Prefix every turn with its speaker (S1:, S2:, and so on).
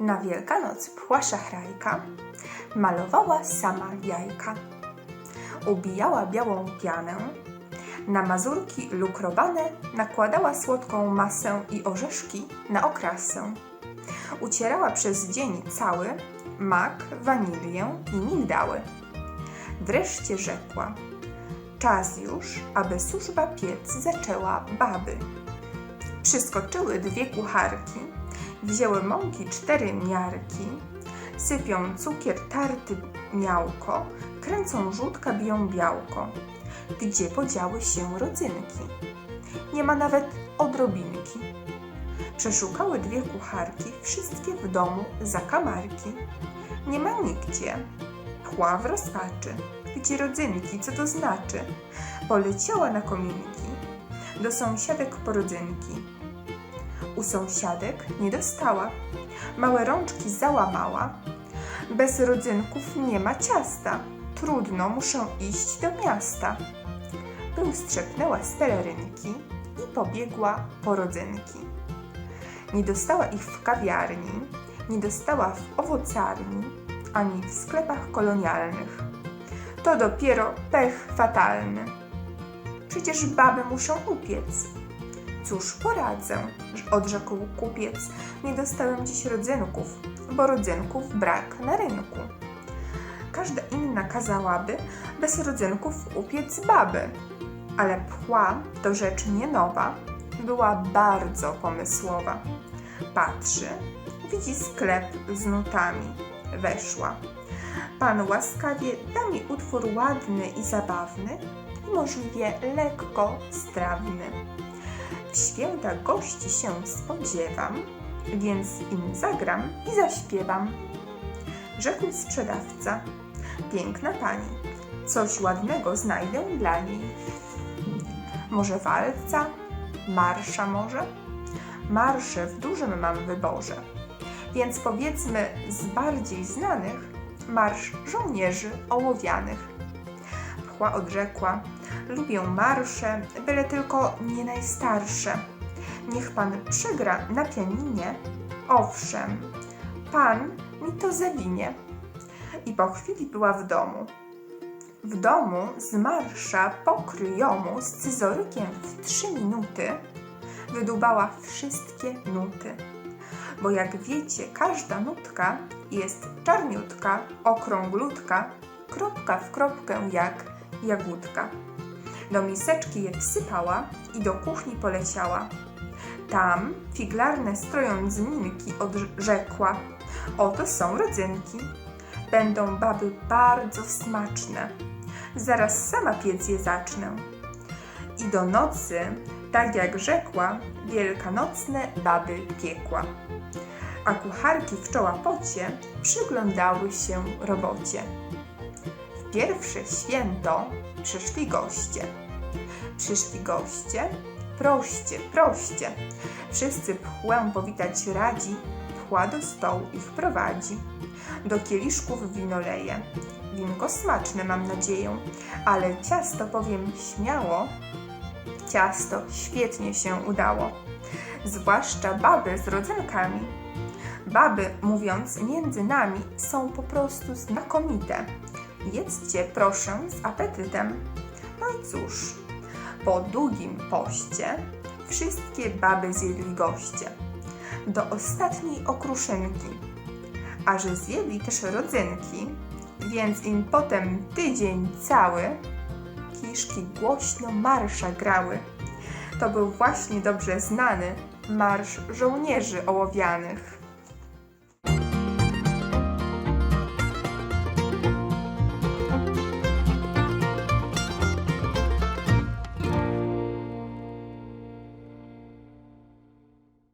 S1: Na Wielkanoc pchła szachrajka, malowała sama jajka. Ubijała białą pianę, na mazurki lukrowane nakładała słodką masę i orzeszki na okrasę. Ucierała przez dzień cały mak, wanilię i migdały. Wreszcie rzekła, czas już, aby służba piec zaczęła baby. Przyskoczyły dwie kucharki, wzięły mąki cztery miarki, sypią cukier tarty miałko, kręcą żółtka, biją białko. Gdzie podziały się rodzynki? Nie ma nawet odrobinki. Przeszukały dwie kucharki, wszystkie w domu zakamarki. Nie ma nigdzie. Pchła w rozpaczy. Gdzie rodzynki, co to znaczy? Poleciała na kominki, do sąsiadek po rodzynki. U sąsiadek nie dostała, małe rączki załamała. Bez rodzynków nie ma ciasta, trudno, muszę iść do miasta. Był strzepnęła z pelerynki i pobiegła po rodzynki. Nie dostała ich w kawiarni, nie dostała w owocarni, ani w sklepach kolonialnych. To dopiero pech fatalny. Przecież baby muszą upiec. Cóż poradzę, odrzekł kupiec. Nie dostałem dziś rodzynków, bo rodzynków brak na rynku. Każda inna kazałaby bez rodzynków upiec baby, ale pchła to rzecz nie nowa, była bardzo pomysłowa. Patrzy, widzi sklep z nutami. Weszła. Pan łaskawie da mi utwór ładny i zabawny i możliwie lekko strawny. Święta gości się spodziewam, więc im zagram i zaśpiewam. Rzekł sprzedawca, piękna pani, coś ładnego znajdę dla niej. Może walca, marsza może? Marsze w dużym mam wyborze, więc powiedzmy z bardziej znanych marsz żołnierzy ołowianych. Pchła odrzekła, lubię marsze, byle tylko nie najstarsze. Niech pan przegra na pianinie, owszem, pan mi to zawinie. I po chwili była w domu. W domu z marsza pokryjomu z cyzorykiem w trzy minuty wydubała wszystkie nuty. Bo jak wiecie, każda nutka jest czarniutka, okrąglutka, kropka w kropkę jak jagódka. Do miseczki je wsypała i do kuchni poleciała. Tam, figlarne strojąc minki, odrzekła: Oto są rodzynki. Będą baby bardzo smaczne. Zaraz sama piec je zacznę. I do nocy, tak jak rzekła, wielkanocne baby piekła. A kucharki w czoła pocie przyglądały się robocie. Pierwsze święto przyszli goście. Przyszli goście, proście, proście. Wszyscy pchłę powitać radzi, pchła do stołu ich prowadzi. Do kieliszków wino leje. Winko smaczne mam nadzieję, ale ciasto powiem śmiało, ciasto świetnie się udało. Zwłaszcza baby z rodzynkami. Baby, mówiąc między nami, są po prostu znakomite. Jedzcie proszę z apetytem. No i cóż, po długim poście wszystkie baby zjedli goście. Do ostatniej okruszynki. A że zjedli też rodzynki, więc im potem tydzień cały kiszki głośno marsza grały. To był właśnie dobrze znany marsz żołnierzy ołowianych.